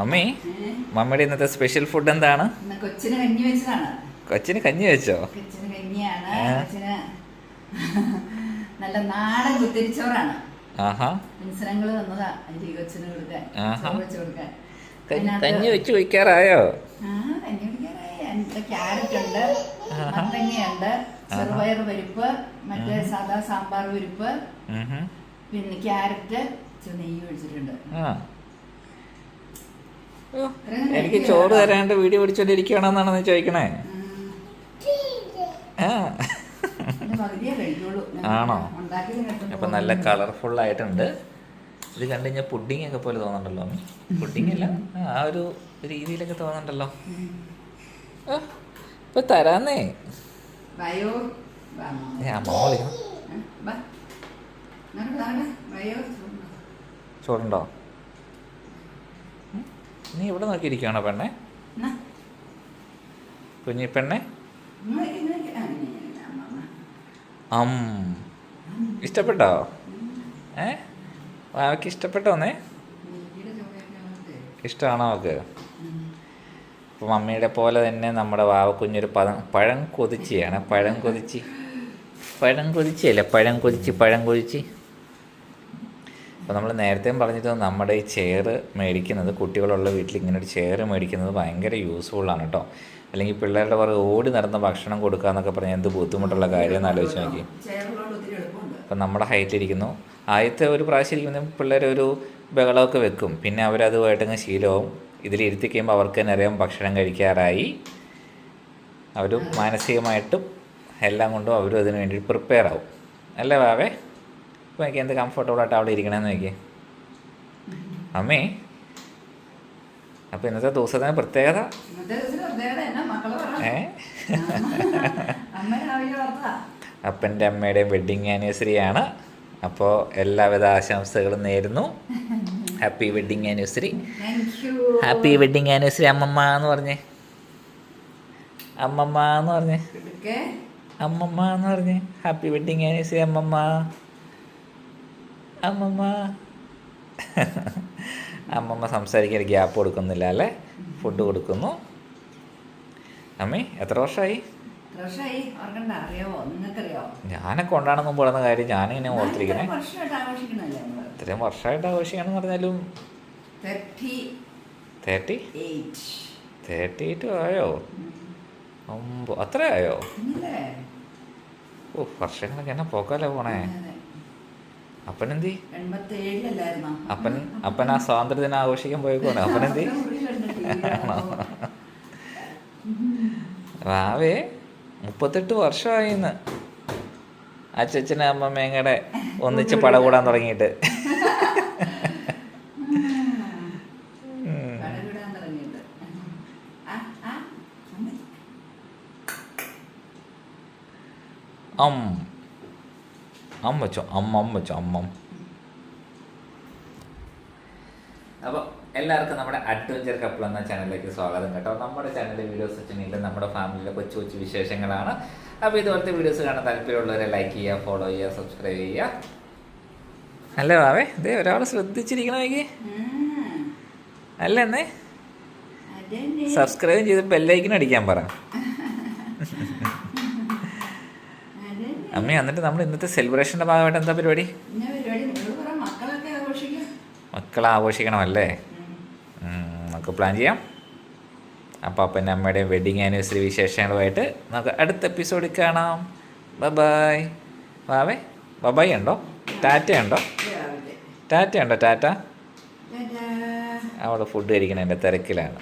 Mummy? മമ്മിയുടെ ഇന്നത്തെ special food എന്താണ്? കൊച്ചിന് കഞ്ഞി വെച്ചതാണ്. കൊച്ചിന് കഞ്ഞി വെച്ചോ? കൊച്ചിന് കഞ്ഞിയാണ്? കൊച്ചിന് നല്ല നാടൻ കുത്തിരിച്ചോറാണ്. ആഹാ. മിൻസനങ്ങൾ തന്നതാ അരി കൊച്ചിന് കൊടുക്കാൻ. വെച്ച് കൊടുക്കാൻ. കഞ്ഞി വെച്ച് വയ്ക്കാറായോ ആ കഞ്ഞി അതിനകത്ത് ക്യാരറ്റ് ഉണ്ട്. മത്തങ്ങയുണ്ട് ചെറുപയർ പരിപ്പ് മറ്റേ സാധാ സാമ്പാർ പരിപ്പ് പിന്നെ ക്യാരറ്റ് നെയ്യ് ഒഴിച്ചിട്ടുണ്ട്. എനിക്ക് ചോറ്. തരാണ്ട് വീഡിയോ പിടിച്ചോണ്ടിരിക്കുകയാണെന്നാണ് നീ ചോദിക്കണേ ആണോ? അപ്പൊ നല്ല കളർഫുൾ ആയിട്ടുണ്ട് ഇത് കണ്ടു കഴിഞ്ഞാൽ പുഡിംഗ് ഒക്കെ പോലെ തോന്നുന്നുണ്ടല്ലോ പുഡിംഗ് അല്ല. ആ, ഒരു രീതിയിലൊക്കെ തോന്നണ്ടല്ലോ. ഇപ്പൊ തരാന്നേ. അമ്മ വിളിക്കണം ചോറുണ്ടോ? നീ ഇവിടെ നോക്കിയിരിക്കുകയാണോ പെണ്ണെ? കുഞ്ഞി പെണ്ണെ. അം. ഇഷ്ടപ്പെട്ടോ? ഏ? അവക്ക് ഇഷ്ടപ്പെട്ടോന്നേ. ഇഷ്ടമാണോ അവക്ക്. അപ്പോൾ മമ്മിയുടെ പോലെ തന്നെ നമ്മുടെ വാവക്കുഞ്ഞൊരു പദം പഴം കൊതിച്ചിയാണ്. പഴം കൊതിച്ചി. പഴം കൊതിച്ചല്ലേ പഴം കൊതിച്ച് പഴം കൊതിച്ച്. അപ്പോൾ നമ്മൾ നേരത്തെയും പറഞ്ഞിട്ട് നമ്മുടെ ഈ ചെയർ മേടിക്കുന്നത് കുട്ടികളുള്ള വീട്ടിൽ ഇങ്ങനെ ഒരു ചെയർ മേടിക്കുന്നത് ഭയങ്കര യൂസ്ഫുള്ളാണ് കേട്ടോ അല്ലെങ്കിൽ പിള്ളേരുടെ പുറകെ ഓടി നടന്ന ഭക്ഷണം കൊടുക്കുക എന്നൊക്കെ പറഞ്ഞാൽ എന്ത് ബുദ്ധിമുട്ടുള്ള കാര്യം എന്ന് ആലോചിച്ച് നോക്കി. അപ്പം നമ്മുടെ ഹൈറ്റ് ഇരിക്കുന്നു. ആദ്യത്തെ ഒരു പ്രാവശ്യം ഇരിക്കുമ്പോൾ പിള്ളേർ ഒരു ബഹളമൊക്കെ വെക്കും. പിന്നെ അവരതുമായിട്ടങ്ങ് ശീലവും. ഇതിലിരുത്തി കഴിയുമ്പോൾ അവർക്ക് തന്നെ അറിയാം ഭക്ഷണം കഴിക്കാറായി. അവർ മാനസികമായിട്ടും എല്ലാം കൊണ്ടും അവരും അതിന് വേണ്ടി പ്രിപ്പയർ ആവും. അല്ലേ വാവേ ഇപ്പോൾ എനിക്ക് എന്ത് കംഫർട്ടബിൾ ആയിട്ട് അവിടെ ഇരിക്കണമെന്ന് നോക്കിയേ അമ്മേ. അപ്പോൾ ഇന്നത്തെ ദിവസത്തിന് പ്രത്യേകത? ഏ? അപ്പന്റെ അമ്മയുടെയും വെഡ്ഡിങ് ആനിവേഴ്സറി ആണ്. അപ്പോൾ എല്ലാവിധ ആശംസകളും നേരുന്നു. Happy wedding anniversary happy wedding anniversary അമ്മമ്മ എന്ന് പറഞ്ഞേ. അമ്മമ്മ എന്ന് പറഞ്ഞേ. അമ്മമ്മ എന്ന് പറഞ്ഞേ. ഹാപ്പി വെഡ്ഡിങ് ആനിവേഴ്സറി അമ്മമ്മ. അമ്മമ്മ. അമ്മമ്മ സംസാരിക്കാൻ ഗ്യാപ്പ് കൊടുക്കുന്നില്ല അല്ലേ? ഫുഡ് കൊടുക്കുന്നു. അമ്മേ എത്ര വർഷമായി ഞാനൊക്കെ ഉണ്ടാണെന്ന് പറയുന്ന കാര്യം ഞാനിങ്ങനെ ഓർത്തിരിക്കണേ. ഇത്രയും വർഷമായിട്ട് ആഘോഷിക്കണം എന്ന് പറഞ്ഞാലും തേർട്ടി തേർട്ടി എയ്റ്റ്. ആയോ? അത്ര ആയോ? ഓ വർഷങ്ങളൊക്കെ എന്നെ പോക്കാലോ പോണേ. അപ്പനെന്തി? അപ്പൻ അപ്പൻ ആ സ്വാതന്ത്ര്യദിനം ആഘോഷിക്കാൻ പോയേക്കോണേ അപ്പനെന്തി? വാവേ മുപ്പത്തെട്ട് വർഷമായിന്ന്. അച്ഛനും അമ്മമ്മയും കൂടെ ഒന്നിച്ച് പട കൂടാൻ തുടങ്ങിയിട്ട്. ഉം. കടവിടാൻ തുടങ്ങിയിട്ട് ആ ആ അമ്മ അം അം വെച്ചോ അമ്മ അം വെച്ചോ അമ്മം അപ്പോൾ എല്ലാവർക്കും നമ്മുടെ അഡ്വഞ്ചർ കപ്പിൾ എന്ന ചാനലിലേക്ക് സ്വാഗതം കേട്ടോ. നമ്മുടെ ചാനലിലെ വീഡിയോസ് വെച്ചിട്ടുണ്ടെങ്കിൽ നമ്മുടെ ഫാമിലിയിലെ കൊച്ചു കൊച്ചു വിശേഷങ്ങളാണ്. അപ്പോൾ ഇതുപോലത്തെ വീഡിയോസ് കാണാൻ താല്പര്യമുള്ളവരെ ലൈക്ക് ചെയ്യുക ഫോളോ ചെയ്യുക സബ്സ്ക്രൈബ് ചെയ്യുക. അല്ലേ ബാവേ? ഇതേ ഒരാൾ ശ്രദ്ധിച്ചിരിക്കണമെങ്കിൽ അല്ലേ എന്നേ. സബ്സ്ക്രൈബ് ചെയ്ത് ബെല്ലൈക്കിന് അടിക്കാൻ പറ. അമ്മ എന്നിട്ട് നമ്മൾ ഇന്നത്തെ സെലിബ്രേഷന്റെ ഭാഗമായിട്ട് എന്താ പരിപാടി? മക്കളെ ആഘോഷിക്കണമല്ലേ? നമുക്ക് പ്ലാൻ ചെയ്യാം. അപ്പോൾ പിന്നെ അമ്മയുടെ വെഡിങ് ആനിവേഴ്സറി വിശേഷങ്ങളുമായിട്ട് നമുക്ക് അടുത്ത എപ്പിസോഡിൽ കാണാം. ബബായ് വാവേ ബബായ് ഉണ്ടോ? ടാറ്റ ഉണ്ടോ? ടാറ്റ ഉണ്ടോ ടാറ്റ? ടാറ്റാ. അവിടെ ഫുഡ് കഴിക്കണം എന്റെ തിരക്കിലാണ്.